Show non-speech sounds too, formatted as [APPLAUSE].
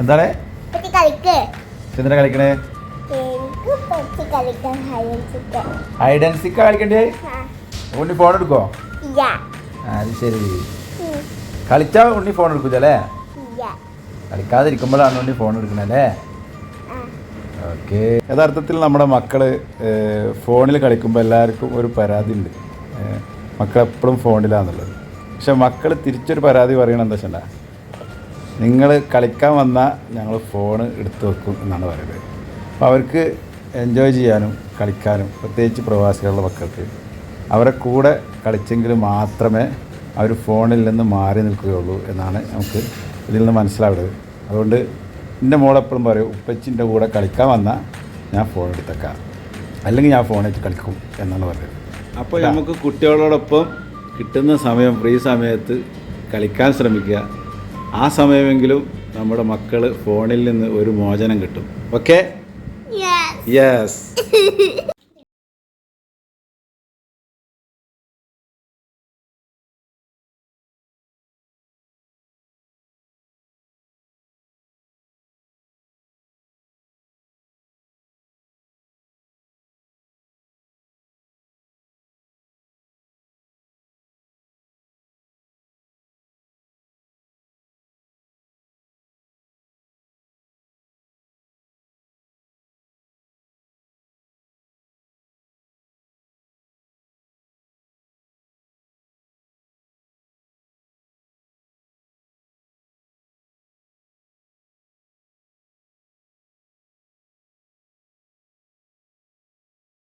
എന്താണ്? എന്തിനാ കളിക്കണേ? എനിക്ക് പറ്റി കളിക്കാൻ ഹൈലൻസിക്ക് ഹൈഡ് ആൻഡ് സിക്ക കളിക്കണ്ടേ? ഉണ്ണി ഫോൺ എടുക്കോ? അത് ശരി. കളിച്ചാ ഉണ്ണി ഫോൺ എടുക്കൂല്ലേ കളിക്കാതിരിക്കുമ്പോഴാണ് ഉണ്ണി ഫോൺ എടുക്കണല്ലേ ഓക്കെ. യഥാർത്ഥത്തിൽ നമ്മുടെ മക്കൾ ഫോണിൽ കളിക്കുമ്പോൾ എല്ലാവർക്കും ഒരു പരാതി ഉണ്ട്. മക്കൾ എപ്പോഴും ഫോണിലാന്നുള്ളത് പക്ഷെ മക്കൾ തിരിച്ചൊരു പരാതി പറയണത് എന്താ വെച്ചാൽ നിങ്ങൾ കളിക്കാൻ വന്നാൽ ഞങ്ങൾ ഫോണ് എടുത്തു വെക്കും എന്നാണ് പറയുന്നത്. അപ്പോൾ അവർക്ക് എൻജോയ് ചെയ്യാനും കളിക്കാനും പ്രത്യേകിച്ച് പ്രവാസികളുടെ മക്കൾക്ക് അവരെ കൂടെ കളിച്ചെങ്കിൽ മാത്രമേ അവർ ഫോണിൽ നിന്ന് മാറി നിൽക്കുകയുള്ളൂ എന്നാണ് നമുക്ക് ഇതിൽ നിന്ന് മനസ്സിലാവുന്നത്. അതുകൊണ്ട് എന്റെ മോളെപ്പോഴും പറയും ഉപ്പച്ചിന്റെ കൂടെ കളിക്കാൻ വന്നാൽ ഞാൻ ഫോൺ എടുത്തേക്കാം. അല്ലെങ്കിൽ ഞാൻ ഫോണേറ്റ് കളിക്കും എന്നാണ് പറയുന്നത്. അപ്പോൾ നമുക്ക് കുട്ടികളോടൊപ്പം കിട്ടുന്ന സമയം ഫ്രീ സമയത്ത് കളിക്കാൻ ശ്രമിക്കുക. ആ സമയമെങ്കിലും നമ്മുടെ മക്കൾ ഫോണിൽ നിന്ന് ഒരു മോചനം കിട്ടും. Okay yes [LAUGHS]